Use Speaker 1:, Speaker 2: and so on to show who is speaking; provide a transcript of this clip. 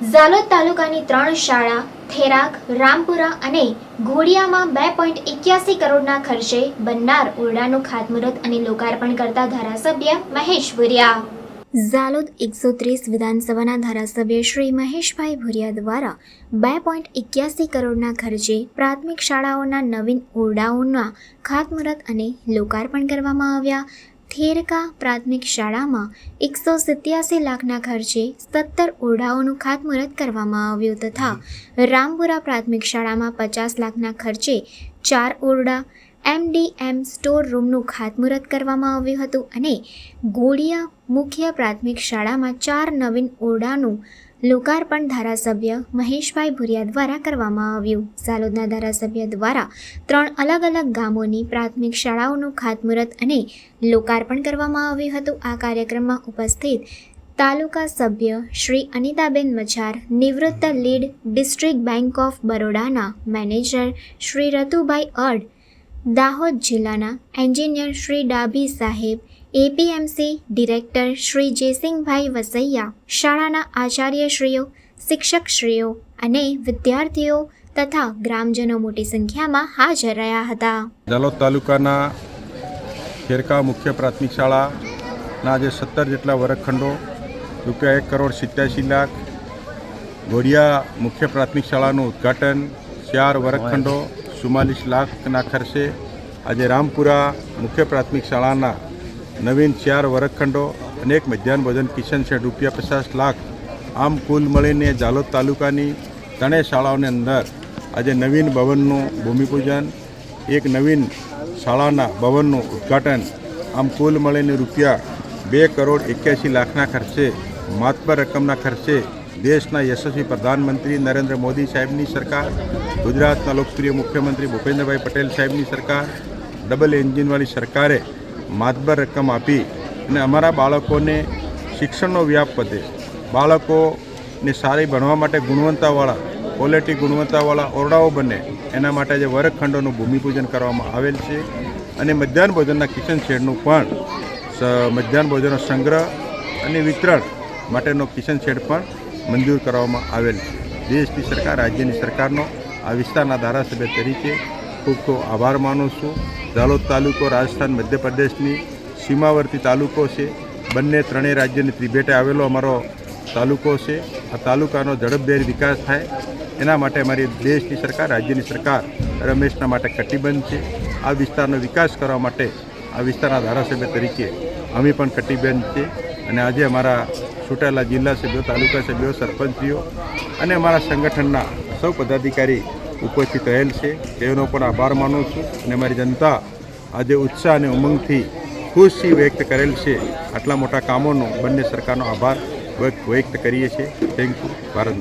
Speaker 1: ઝાલોદ તાલુકાની ત્રણ શાળા, થેરાક, રામપુરા અને ઘોડિયામાં બે પોઈન્ટ એક્યાસી કરોડના ખર્ચે બનનાર ઓરડાનું ખાતમુહૂર્ત અને લોકાર્પણ કરતા ધારાસભ્ય મહેશ ભુરિયા. ઝાલોદ એકસો ત્રીસ વિધાનસભાના ધારાસભ્ય શ્રી મહેશભાઈ ભુરિયા દ્વારા બે પોઈન્ટ એક્યાસી કરોડના ખર્ચે પ્રાથમિક શાળાઓના નવીન ઓરડાઓના ખાતમુહૂર્ત અને લોકાર્પણ કરવામાં આવ્યા. થેરકા પ્રાથમિક શાળામાં એકસો સિત્યાસી લાખના ખર્ચે સત્તર ઓરડાઓનું ખાતમુહૂર્ત કરવામાં આવ્યું તથા રામપુરા પ્રાથમિક શાળામાં પચાસ લાખના ખર્ચે ચાર ઓરડા એમડીએમ સ્ટોર રૂમનું ખાતમુહૂર્ત કરવામાં આવ્યું હતું અને ગોળિયા મુખ્ય પ્રાથમિક શાળામાં ચાર નવીન ઓરડાનું લોકાર્પણ ધારાસભ્ય મહેશભાઈ ભુરિયા દ્વારા કરવામાં આવ્યું. સાલોદના ધારાસભ્ય દ્વારા ત્રણ અલગ અલગ ગામોની પ્રાથમિક શાળાઓનું ખાતમુહૂર્ત અને લોકાર્પણ કરવામાં આવ્યું હતું. આ કાર્યક્રમમાં ઉપસ્થિત તાલુકા સભ્ય શ્રી અનિતાબેન મચાર નિવૃત્ત લીડ ડિસ્ટ્રિક્ટ બેંક ઓફ બરોડાના મેનેજર શ્રી રતુભાઈ અડ દાહોદ જિલ્લાના એન્જિનિયર શ્રી ડાભી સાહેબ, એપીએમસી ડિરેક્ટર શ્રી જયસિંહભાઈ વસૈયા, શાળાના આચાર્યશ્રીઓ, શિક્ષકશ્રીઓ અને વિદ્યાર્થીઓ તથા ગ્રામજનો મોટી સંખ્યામાં હાજર રહ્યા હતા.
Speaker 2: જાલોદ તાલુકાના ખેરકા મુખ્ય પ્રાથમિક શાળાના જે સત્તર જેટલા વર્ગખંડો, રૂપિયા એક કરોડ સિત્યાસી લાખ, ગોડિયા મુખ્ય પ્રાથમિક શાળાનું ઉદ્ઘાટન, ચાર વર્ગખંડો ચુમ્માલીસ લાખના ખર્ચે આજે રામપુરા મુખ્ય પ્રાથમિક શાળાના નવીન ચાર વર્ગખંડો અને એક મધ્યાહન ભોજન કિચન શેડ રૂપિયા પચાસ લાખ આમ કુલ મળીને જાલોદ તાલુકાની ત્રણેય શાળાઓની અંદર આજે નવીન ભવનનું ભૂમિપૂજન, એક નવીન શાળાના ભવનનું ઉદ્ઘાટન, આમ કુલ મળીને રૂપિયા બે કરોડ એક્યાસી લાખના ખર્ચે, માતબર રકમના ખર્ચે દેશના યશસ્વી પ્રધાનમંત્રી નરેન્દ્ર મોદી સાહેબની સરકાર, ગુજરાતના લોકપ્રિય મુખ્યમંત્રી ભૂપેન્દ્રભાઈ પટેલ સાહેબની સરકાર, ડબલ એન્જિનવાળી સરકારે માતબર રકમ આપી અને અમારા બાળકોને શિક્ષણનો વ્યાપ વધે. બાળકોને સારી ભણવા માટે ગુણવત્તાવાળા ક્વોલિટી ગુણવત્તાવાળા ઓરડાઓ બને. એના માટે જે વર્ગખંડોનું ભૂમિપૂજન કરવામાં આવેલ છે અને મધ્યાહન ભોજનના કિચન શેડનું પણ મધ્યાહન ભોજનનો સંગ્રહ અને વિતરણ માટેનો કિચન શેડ પણ મંજૂર કરવામાં આવેલ છે દેશની સરકાર, રાજ્યની સરકારનો આ વિસ્તારના ધારાસભ્ય તરીકે ખૂબ ખૂબ આભાર માનું છું. ઝાલોદ તાલુકો, રાજસ્થાન, મધ્યપ્રદેશની સીમાવર્તી તાલુકો છે. બંને ત્રણેય રાજ્યની ત્રિભેટે આવેલો અમારો તાલુકો છે. આ તાલુકાનો ઝડપભેર વિકાસ થાય. એના માટે અમારી દેશની સરકાર, રાજ્યની સરકાર રમેશના માટે કટિબંધ છે. આ વિસ્તારનો વિકાસ કરવા માટે આ વિસ્તારના ધારાસભ્ય તરીકે અમે પણ કટિબંધ છે. અને આજે અમારા ચૂંટાયેલા જિલ્લા સભ્યો, તાલુકા સભ્યો, સરપંચીઓ અને અમારા સંગઠનના સૌ પદાધિકારી ઉપસ્થિત રહેલ છે. તેનો પણ આભાર માનું છું અને અમારી જનતા આજે ઉત્સાહ અને ઉમંગથી ખુશી વ્યક્ત કરેલ છે. આટલા મોટા કામોનો બંને સરકારનો આભાર વ્યક્ત કરીએ છીએ. Thank you Bharat